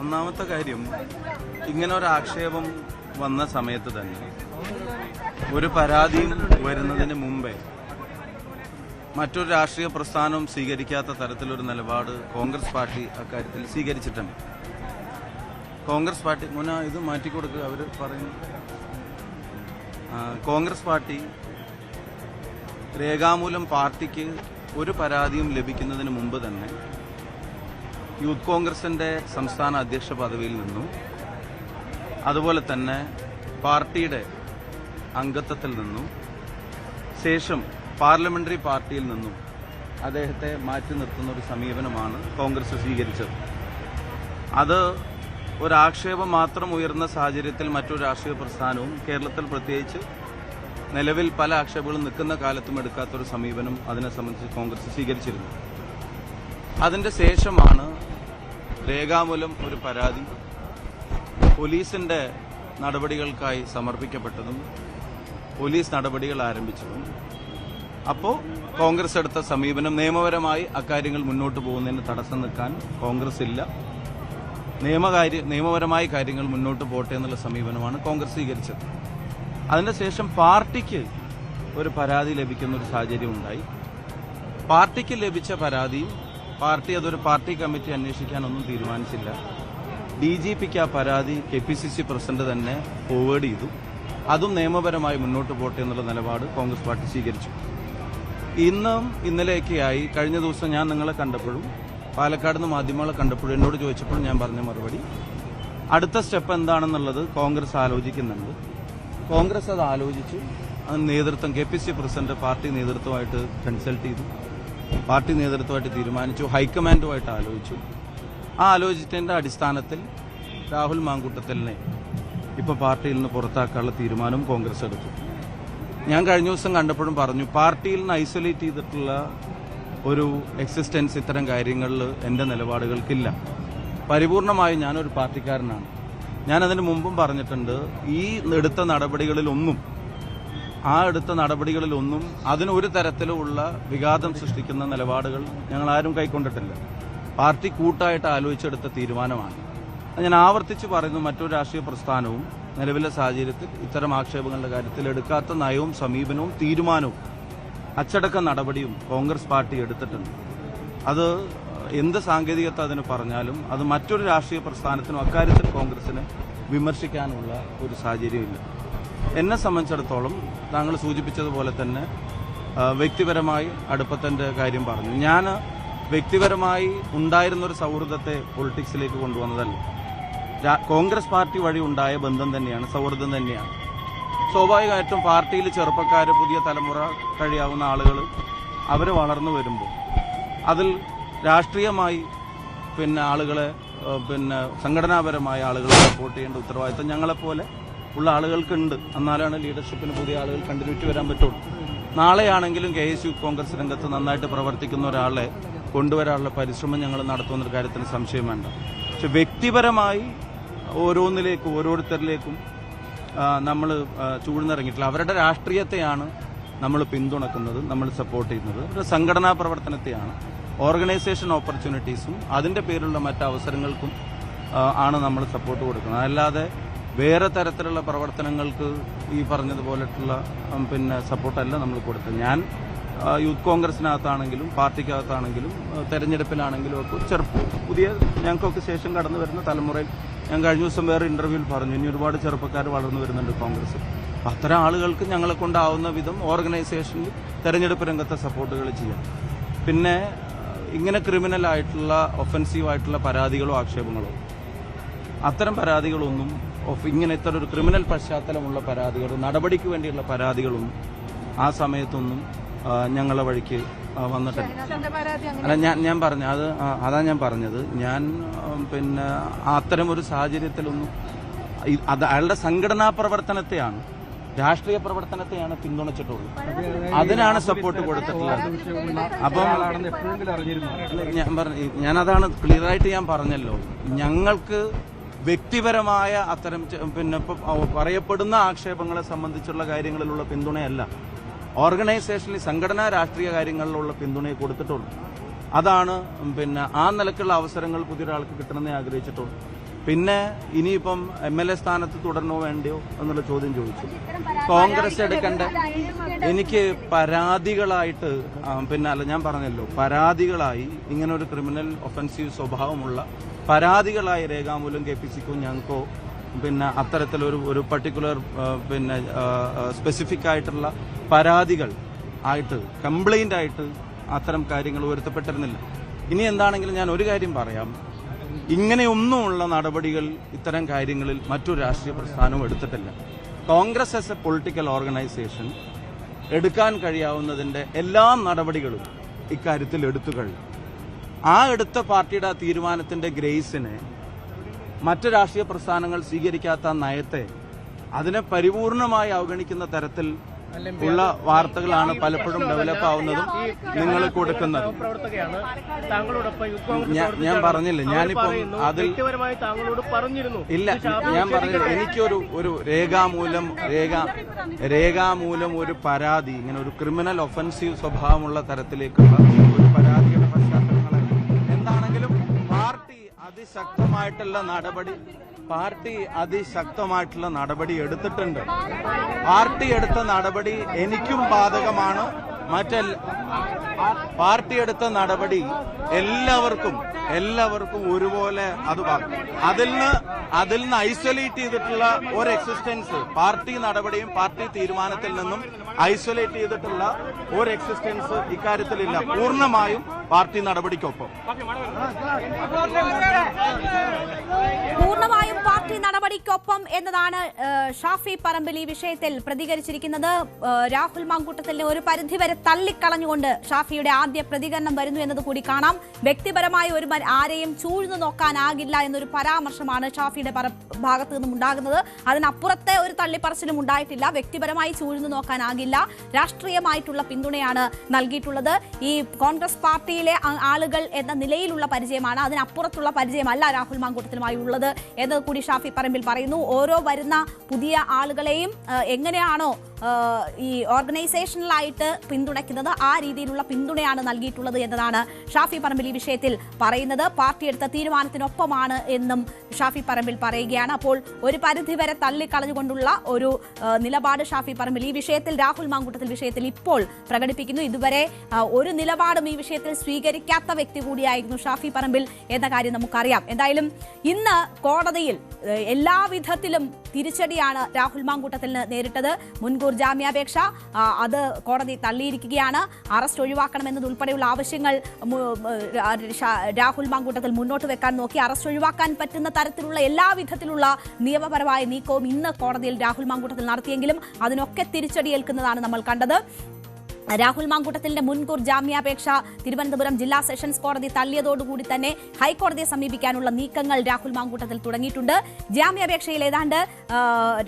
ഒന്നാമത്തെ കാര്യം ഇങ്ങനെ ഒരു ആക്ഷേപം വന്ന സമയത്ത് തന്നെ ഒരു പരാതിയും വരുന്നതിന് മുമ്പേ മറ്റൊരു രാഷ്ട്രീയ പ്രസ്ഥാനവും സ്വീകരിക്കാത്ത തരത്തിലൊരു നിലപാട് കോൺഗ്രസ് പാർട്ടി അക്കാര്യത്തിൽ സ്വീകരിച്ചിട്ടുണ്ട്. കോൺഗ്രസ് പാർട്ടി മുന ഇത് മാറ്റിക്കൊടുക്കുക അവർ പറയുന്നു. കോൺഗ്രസ് പാർട്ടി രേഖാമൂലം പാർട്ടിക്ക് ഒരു പരാതിയും ലഭിക്കുന്നതിന് മുമ്പ് തന്നെ യൂത്ത് കോൺഗ്രസിന്റെ സംസ്ഥാന അധ്യക്ഷ പദവിയിൽ നിന്നും അതുപോലെ തന്നെ പാർട്ടിയുടെ അംഗത്വത്തിൽ നിന്നും ശേഷം പാർലമെന്ററി പാർട്ടിയിൽ നിന്നും അദ്ദേഹത്തെ മാറ്റി നിർത്തുന്ന ഒരു സമീപനമാണ് കോൺഗ്രസ് സ്വീകരിച്ചത്. അത് ഒരാക്ഷേപം മാത്രം ഉയർന്ന സാഹചര്യത്തിൽ മറ്റൊരു രാഷ്ട്രീയ പ്രസ്ഥാനവും കേരളത്തിൽ പ്രത്യേകിച്ച് നിലവിൽ പല ആക്ഷേപങ്ങളും നിൽക്കുന്ന കാലത്തും എടുക്കാത്തൊരു സമീപനം അതിനെ സംബന്ധിച്ച് കോൺഗ്രസ് സ്വീകരിച്ചിരുന്നു. അതിന്റെ ശേഷമാണ് രേഖാമൂലം ഒരു പരാതി പോലീസിന്റെ നടപടികൾക്കായി സമർപ്പിക്കപ്പെട്ടതും പോലീസ് നടപടികൾ ആരംഭിച്ചതും. അപ്പോൾ കോൺഗ്രസ് എടുത്ത സമീപനം നിയമപരമായി അക്കാര്യങ്ങൾ മുന്നോട്ട് പോകുന്നതിന് തടസ്സം നിൽക്കാൻ കോൺഗ്രസ് ഇല്ല. നിയമകാര്യ നിയമപരമായ കാര്യങ്ങൾ മുന്നോട്ട് പോട്ടെ എന്നുള്ള സമീപനമാണ് കോൺഗ്രസ് സ്വീകരിച്ചത്. അതിനുശേഷം പാർട്ടിക്ക് ഒരു പരാതി ലഭിക്കുന്ന ഒരു സാഹചര്യം ഉണ്ടായി. പാർട്ടിക്ക് ലഭിച്ച പരാതിയും പാർട്ടി അതൊരു പാർട്ടി കമ്മിറ്റി അന്വേഷിക്കാനൊന്നും തീരുമാനിച്ചില്ല. ഡി ജി പിക്ക് ആ പരാതി K P C C president തന്നെ ഫോർവേഡ് ചെയ്തു. അതും നിയമപരമായി മുന്നോട്ട് പോട്ടെ എന്നുള്ള നിലപാട് കോൺഗ്രസ് പാർട്ടി സ്വീകരിച്ചു. ഇന്നും ഇന്നലെയൊക്കെയായി കഴിഞ്ഞ ദിവസം ഞാൻ നിങ്ങളെ കണ്ടപ്പോഴും പാലക്കാട് നിന്ന് മാധ്യമങ്ങളെ കണ്ടപ്പോഴും എന്നോട് ചോദിച്ചപ്പോഴും ഞാൻ പറഞ്ഞ മറുപടി. അടുത്ത സ്റ്റെപ്പ് എന്താണെന്നുള്ളത് കോൺഗ്രസ് ആലോചിക്കുന്നുണ്ട്. കോൺഗ്രസ് അത് ആലോചിച്ചു. അതിന് നേതൃത്വം K P C president party നേതൃത്വമായിട്ട് consult ചെയ്തു. പാർട്ടി നേതൃത്വമായിട്ട് തീരുമാനിച്ചു. ഹൈക്കമാൻഡുമായിട്ട് ആലോചിച്ചു. ആ ആലോചിച്ചതിന്റെ അടിസ്ഥാനത്തിൽ രാഹുൽ മാങ്കൂട്ടത്തലിനെ ഇപ്പോൾ പാർട്ടിയിൽ നിന്ന് പുറത്താക്കാനുള്ള തീരുമാനം കോൺഗ്രസ് എടുത്തു. ഞാൻ കഴിഞ്ഞ ദിവസം കണ്ടപ്പോഴും പറഞ്ഞു പാർട്ടിയിൽ നിന്ന് ഐസൊലേറ്റ് ചെയ്തിട്ടുള്ള ഒരു എക്സിസ്റ്റൻസ് ഇത്തരം കാര്യങ്ങളിൽ എന്റെ നിലപാടുകൾക്കില്ല. പരിപൂർണമായും ഞാനൊരു പാർട്ടിക്കാരനാണ്. ഞാൻ അതിന് മുമ്പും പറഞ്ഞിട്ടുണ്ട് ഈ എടുത്ത നടപടികളിലൊന്നും ആ എടുത്ത നടപടികളിലൊന്നും അതിനൊരു തരത്തിലുമുള്ള വിഘാതം സൃഷ്ടിക്കുന്ന നിലപാടുകൾ ഞങ്ങൾ ആരും കൈക്കൊണ്ടിട്ടില്ല. പാർട്ടി കൂട്ടായിട്ട് ആലോചിച്ചെടുത്ത തീരുമാനമാണ്. ഞാൻ ആവർത്തിച്ച് പറയുന്നു മറ്റൊരു രാഷ്ട്രീയ പ്രസ്ഥാനവും നിലവിലെ സാഹചര്യത്തിൽ ഇത്തരം ആക്ഷേപങ്ങളുടെ കാര്യത്തിൽ എടുക്കാത്ത നയവും സമീപനവും തീരുമാനവും അച്ചടക്ക നടപടിയും കോൺഗ്രസ് പാർട്ടി എടുത്തിട്ടുണ്ട്. അത് എന്ത് സാങ്കേതികത്വം അതിന് പറഞ്ഞാലും അത് മറ്റൊരു രാഷ്ട്രീയ പ്രസ്ഥാനത്തിനും അക്കാര്യത്തിൽ കോൺഗ്രസിന് വിമർശിക്കാനുള്ള ഒരു സാഹചര്യമില്ല. എന്നെ സംബന്ധിച്ചിടത്തോളം താങ്കൾ സൂചിപ്പിച്ചതുപോലെ തന്നെ വ്യക്തിപരമായി അടുപ്പത്തിന്റെ കാര്യം പറഞ്ഞു. ഞാൻ വ്യക്തിപരമായി ഉണ്ടായിരുന്ന ഒരു സൗഹൃദത്തെ പൊളിറ്റിക്സിലേക്ക് കൊണ്ടുവന്നതല്ല. കോൺഗ്രസ് പാർട്ടി വഴി ഉണ്ടായ ബന്ധം തന്നെയാണ് സൗഹൃദം തന്നെയാണ്. സ്വാഭാവികമായിട്ടും പാർട്ടിയിൽ ചെറുപ്പക്കാർ പുതിയ തലമുറ കഴിയാവുന്ന ആളുകൾ അവർ വളർന്നു വരുമ്പോൾ അതിൽ രാഷ്ട്രീയമായി പിന്നെ ആളുകളെ പിന്നെ സംഘടനാപരമായ ആളുകളെ സപ്പോർട്ട് ചെയ്യേണ്ട ഉത്തരവാദിത്തം ഞങ്ങളെപ്പോലെ ഉള്ള ആളുകൾക്കുണ്ട്. എന്നാലാണ് ലീഡർഷിപ്പിന് പുതിയ ആളുകൾ കണ്ടിന്യൂറ്റി വരാൻ പറ്റുള്ളൂ. നാളെയാണെങ്കിലും കെ എസ് യു കോൺഗ്രസ് രംഗത്ത് നന്നായിട്ട് പ്രവർത്തിക്കുന്ന ഒരാളെ കൊണ്ടുവരാനുള്ള പരിശ്രമം ഞങ്ങൾ നടത്തുന്നൊരു കാര്യത്തിന് സംശയം വേണ്ട. പക്ഷെ വ്യക്തിപരമായി ഓരോന്നിലേക്കും ഓരോരുത്തരിലേക്കും നമ്മൾ ചൂഴ്ന്നിറങ്ങിയിട്ടില്ല അവരുടെ രാഷ്ട്രീയത്തെയാണ് നമ്മൾ പിന്തുണക്കുന്നത് നമ്മൾ സപ്പോർട്ട് ചെയ്യുന്നത്. ഒരു സംഘടനാ പ്രവർത്തനത്തെയാണ്. ഓർഗനൈസേഷൻ ഓപ്പർച്യൂണിറ്റീസും അതിന്റെ പേരിലുള്ള മറ്റ് അവസരങ്ങൾക്കും ആണ് നമ്മൾ സപ്പോർട്ട് കൊടുക്കുന്നത്. അല്ലാതെ വേറെ തരത്തിലുള്ള പ്രവർത്തനങ്ങൾക്ക് ഈ പറഞ്ഞതുപോലെയുള്ള പിന്നെ സപ്പോർട്ടല്ല നമ്മൾ കൊടുത്തത് ഞാൻ യൂത്ത് കോൺഗ്രസിനകത്താണെങ്കിലും പാർട്ടിക്കകത്താണെങ്കിലും തെരഞ്ഞെടുപ്പിലാണെങ്കിലും ഒക്കെ ചെറുപ്പം പുതിയ ഞങ്ങൾക്കൊക്കെ ശേഷം കടന്നു വരുന്ന തലമുറയിൽ ഞാൻ കഴിഞ്ഞ ദിവസം വേറെ ഇന്റർവ്യൂവിൽ പറഞ്ഞു. ഇനി ഒരുപാട് ചെറുപ്പക്കാർ വളർന്നു വരുന്നുണ്ട് കോൺഗ്രസ്. അത്തരം ആളുകൾക്ക് ഞങ്ങളെ കൊണ്ടാവുന്ന വിധം ഓർഗനൈസേഷനിൽ തെരഞ്ഞെടുപ്പ് രംഗത്തെ സപ്പോർട്ടുകൾ ചെയ്യാം. പിന്നെ ഇങ്ങനെ ക്രിമിനൽ ആയിട്ടുള്ള ഒഫൻസീവ് ആയിട്ടുള്ള പരാതികളോ ആക്ഷേപങ്ങളോ? അത്തരം പരാതികളൊന്നും ഇങ്ങനെ ഇത്തരം ഒരു ക്രിമിനൽ പശ്ചാത്തലമുള്ള പരാതികൾ നടപടിക്ക് വേണ്ടിയുള്ള പരാതികളൊന്നും ആ സമയത്തൊന്നും ഞങ്ങളെ വഴിക്ക് വന്നിട്ടില്ല അല്ല ഞാൻ ഞാൻ പറഞ്ഞ അത് അതാ ഞാൻ പറഞ്ഞത്. ഞാൻ പിന്നെ അത്തരം ഒരു സാഹചര്യത്തിലൊന്നും അത് അയാളുടെ സംഘടനാ പ്രവർത്തനത്തെയാണ് രാഷ്ട്രീയ പ്രവർത്തനത്തെയാണ് പിന്തുണച്ചിട്ടുള്ളത്. അതിനാണ് സപ്പോർട്ട് കൊടുത്തിട്ടുള്ളത്. അപ്പം ഞാൻ പറഞ്ഞു ഞാനതാണ് ക്ലിയറായിട്ട് ഞാൻ പറഞ്ഞല്ലോ. ഞങ്ങൾക്ക് വ്യക്തിപരമായ അത്തരം പിന്നെ പറയപ്പെടുന്ന ആക്ഷേപങ്ങളെ സംബന്ധിച്ചുള്ള കാര്യങ്ങളിലുള്ള പിന്തുണയല്ല. ഓർഗനൈസേഷനിൽ സംഘടനാ രാഷ്ട്രീയ കാര്യങ്ങളിലുള്ള പിന്തുണയെ കൊടുത്തിട്ടുള്ളൂ. അതാണ് പിന്നെ ആ നിലക്കുള്ള അവസരങ്ങൾ പുതിയൊരാൾക്ക് കിട്ടണമെന്നേ ആഗ്രഹിച്ചിട്ടുള്ളൂ. പിന്നെ ഇനിയിപ്പം എം എൽ എ സ്ഥാനത്ത് തുടരണോ വേണ്ടയോ എന്നുള്ള ചോദ്യം ചോദിച്ചു. കോൺഗ്രസ് എടുക്കേണ്ട എനിക്ക് പരാതികളായിട്ട് പിന്നെ അല്ല ഞാൻ പറഞ്ഞല്ലോ പരാതികളായി ഇങ്ങനെ ഒരു ക്രിമിനൽ ഒഫൻസീവ് സ്വഭാവമുള്ള പരാതികളായി രേഖാമൂലം കെ പി സിക്കോ ഞങ്ങൾക്കോ പിന്നെ അത്തരത്തിലൊരു ഒരു പർട്ടിക്കുലർ പിന്നെ സ്പെസിഫിക് ആയിട്ടുള്ള പരാതികൾ ആയിട്ട് കംപ്ലൈന്റ് ആയിട്ട് അത്തരം കാര്യങ്ങൾ ഉയർത്തപ്പെട്ടിരുന്നില്ല ഇനി എന്താണെങ്കിലും ഞാൻ ഒരു കാര്യം പറയാം. ഇങ്ങനെയൊന്നുമുള്ള നടപടികൾ ഇത്തരം കാര്യങ്ങളിൽ മറ്റൊരു രാഷ്ട്രീയ പ്രസ്ഥാനവും എടുത്തിട്ടില്ല. Congress as a political organisation എടുക്കാൻ കഴിയാവുന്നതിന്റെ എല്ലാ നടപടികളും ഇക്കാര്യത്തിൽ എടുത്തു കഴിഞ്ഞു. ആ എടുത്ത പാർട്ടിയുടെ ആ തീരുമാനത്തിന്റെ ഗ്രേസിനെ മറ്റ് രാഷ്ട്രീയ പ്രസ്ഥാനങ്ങൾ സ്വീകരിക്കാത്ത നയത്തെ അതിനെ പരിപൂർണമായി അവഗണിക്കുന്ന തരത്തിൽ ഉള്ള വാർത്തകളാണ് പലപ്പോഴും ഡെവലപ്പ് ആവുന്നതും നിങ്ങൾ കൊടുക്കുന്നതും. ഞാൻ- പറഞ്ഞില്ല ഞാനിപ്പോ അതിൽ- ഇല്ല ഞാൻ പറഞ്ഞില്ല. എനിക്കൊരു ഒരു രേഖാമൂലം രേഖ രേഖാമൂലം ഒരു പരാതി ഇങ്ങനെ ഒരു ക്രിമിനൽ ഒഫൻസീവ് സ്വഭാവമുള്ള തരത്തിലേക്കുള്ള ഒരു പരാതിയുടെ അതിശക്തമായിട്ടുള്ള നടപടി പാർട്ടി അതിശക്തമായിട്ടുള്ള നടപടി എടുത്തിട്ടുണ്ട്. പാർട്ടി എടുത്ത നടപടി എനിക്കും ബാധകമാണ്. മറ്റെല്ല പാർട്ടി എടുത്ത നടപടി എല്ലാവർക്കും എല്ലാവർക്കും ഒരുപോലെ അത് അതിൽ നിന്ന് അതിൽ നിന്ന് ഐസൊലേറ്റ് ചെയ്തിട്ടുള്ള ഒരു എക്സിസ്റ്റൻസ് പാർട്ടി നടപടിയും പാർട്ടി തീരുമാനത്തിൽ നിന്നും ഐസൊലേറ്റ് ചെയ്തിട്ടുള്ള ഒരു എക്സിസ്റ്റൻസ് ഇക്കാര്യത്തിലില്ല. പൂർണമായും പാർട്ടി നടപടിക്കൊപ്പം. പൂർണമായും പാർട്ടി നടപടിക്കൊപ്പം എന്നതാണ് ഷാഫി പറമ്പിൽ ഈ വിഷയത്തിൽ പ്രതികരിച്ചിരിക്കുന്നത്. രാഹുൽ മാങ്കൂട്ടത്തിലെ ഒരു പരിധിവരെ തള്ളിക്കളഞ്ഞുകൊണ്ട് ഷാഫിയുടെ ആദ്യ പ്രതികരണം വരുന്നു എന്നത് കൂടി കാണാം. വ്യക്തിപരമായ ഒരു ആരെയും ചൂഴ്ന്നു നോക്കാനാകില്ല എന്നൊരു പരാമർശമാണ് ഷാഫിയുടെ ഭാഗത്തു നിന്നും ഉണ്ടാകുന്നത്. അതിനപ്പുറത്തെ ഒരു തള്ളിപ്പറച്ചിലും ഉണ്ടായിട്ടില്ല. വ്യക്തിപരമായി ചൂഴ്ന്നു നോക്കാനാകില്ല. രാഷ്ട്രീയമായിട്ടുള്ള പിന്തുണയാണ് നൽകിയിട്ടുള്ളത്. ഈ കോൺഗ്രസ് പാർട്ടിയിലെ ആളുകൾ എന്ന നിലയിലുള്ള പരിചയമാണ്. അതിനപ്പുറത്തുള്ള പരിചയമല്ല രാഹുൽ മാങ്കൂട്ടത്തിലുമായി ഉള്ളത് എന്ന് കൂടി ഷാഫി പറമ്പിൽ പറയുന്നു. ഓരോ വരുന്ന പുതിയ ആളുകളെയും എങ്ങനെയാണോ ഈ ഓർഗനൈസേഷനിലായിട്ട് പിന്തുണയ്ക്കുന്നത് ആ രീതിയിലുള്ള പിന്തുണയാണ് നൽകിയിട്ടുള്ളത് എന്നതാണ് ഷാഫി പറമ്പിൽ ഈ വിഷയത്തിൽ പറയുന്നത്. പാർട്ടി എടുത്ത തീരുമാനത്തിനൊപ്പമാണ് എന്നും ഷാഫി പറമ്പിൽ പറയുകയാണ്. അപ്പോൾ ഒരു പരിധിവരെ തള്ളിക്കളഞ്ഞുകൊണ്ടുള്ള ഒരു നിലപാട് ഷാഫി പറമ്പിൽ ഈ വിഷയത്തിൽ രാഹുൽ മാങ്കൂട്ടത്തിൽ വിഷയത്തിൽ ഇപ്പോൾ പ്രകടിപ്പിക്കുന്നു. ഇതുവരെ ഒരു നിലപാടും ഈ വിഷയത്തിൽ സ്വീകരിക്കാത്ത വ്യക്തി കൂടിയായിരുന്നു ഷാഫി പറമ്പിൽ എന്ന കാര്യം നമുക്കറിയാം. എന്തായാലും ഇന്ന് കോടതിയിൽ എല്ലാവിധത്തിലും തിരിച്ചടിയാണ് രാഹുൽ മാങ്കൂട്ടത്തിന് നേരിട്ടത്. മുൻകൂർ ജാമ്യാപേക്ഷ അത് കോടതി തള്ളിയിരിക്കുകയാണ്. അറസ്റ്റ് ഒഴിവാക്കണമെന്നതുൾപ്പെടെയുള്ള ആവശ്യങ്ങൾ രാഹുൽ മാങ്കൂട്ടത്തിൽ മുന്നോട്ട് വെക്കാൻ നോക്കി അറസ്റ്റ് ഒഴിവാക്കാൻ പറ്റുന്ന തരത്തിലുള്ള എല്ലാവിധത്തിലുള്ള നിയമപരമായ നീക്കവും ഇന്ന് കോടതിയിൽ രാഹുൽ മാങ്കൂട്ടത്തിൽ നടത്തിയെങ്കിലും അതിനൊക്കെ തിരിച്ചടി ഏൽക്കുന്നതാണ് നമ്മൾ കണ്ടത്. രാഹുൽ മാങ്കൂട്ടത്തിന്റെ മുൻകൂർ ജാമ്യാപേക്ഷ തിരുവനന്തപുരം ജില്ലാ സെഷൻസ് കോടതി തള്ളിയതോടുകൂടി തന്നെ ഹൈക്കോടതിയെ സമീപിക്കാനുള്ള നീക്കങ്ങൾ രാഹുൽ മാങ്കൂട്ടത്തിൽ തുടങ്ങിയിട്ടുണ്ട്. ജാമ്യാപേക്ഷയിൽ ഏതാണ്ട്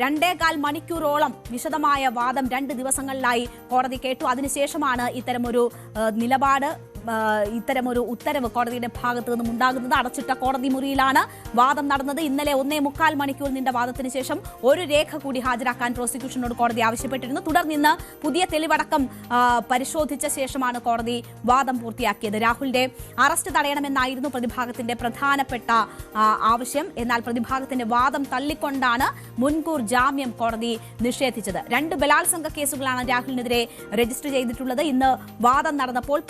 രണ്ടേകാൽ മണിക്കൂറോളം വിശദമായ വാദം രണ്ട് ദിവസങ്ങളിലായി കോടതി കേട്ടു. അതിനുശേഷമാണ് ഇത്തരമൊരു നിലപാട് ഇത്തരമൊരു ഉത്തരവ് കോടതിയുടെ ഭാഗത്തു നിന്നും ഉണ്ടാകുന്നത് അടച്ചിട്ട കോടതി മുറിയിലാണ് വാദം നടന്നത്. ഇന്നലെ ഒന്നേ മുക്കാൽ മണിക്കൂർ നീണ്ട വാദത്തിന് ശേഷം ഒരു രേഖ കൂടി ഹാജരാക്കാൻ പ്രോസിക്യൂഷനോട് കോടതി ആവശ്യപ്പെട്ടിരുന്നു. തുടർന്ന് പുതിയ തെളിവടക്കം പരിശോധിച്ച ശേഷമാണ് കോടതി വാദം പൂർത്തിയാക്കിയത്. രാഹുലിന്റെ അറസ്റ്റ് തടയണമെന്നായിരുന്നു പ്രതിഭാഗത്തിന്റെ പ്രധാനപ്പെട്ട ആവശ്യം. എന്നാൽ പ്രതിഭാഗത്തിന്റെ വാദം തള്ളിക്കൊണ്ടാണ് മുൻകൂർ ജാമ്യം കോടതി നിഷേധിച്ചത്. രണ്ട് ബലാത്സംഗ കേസുകളാണ് രാഹുലിനെതിരെ രജിസ്റ്റർ ചെയ്തിട്ടുള്ളത്. ഇന്ന് വാദം നടന്നപ്പോൾ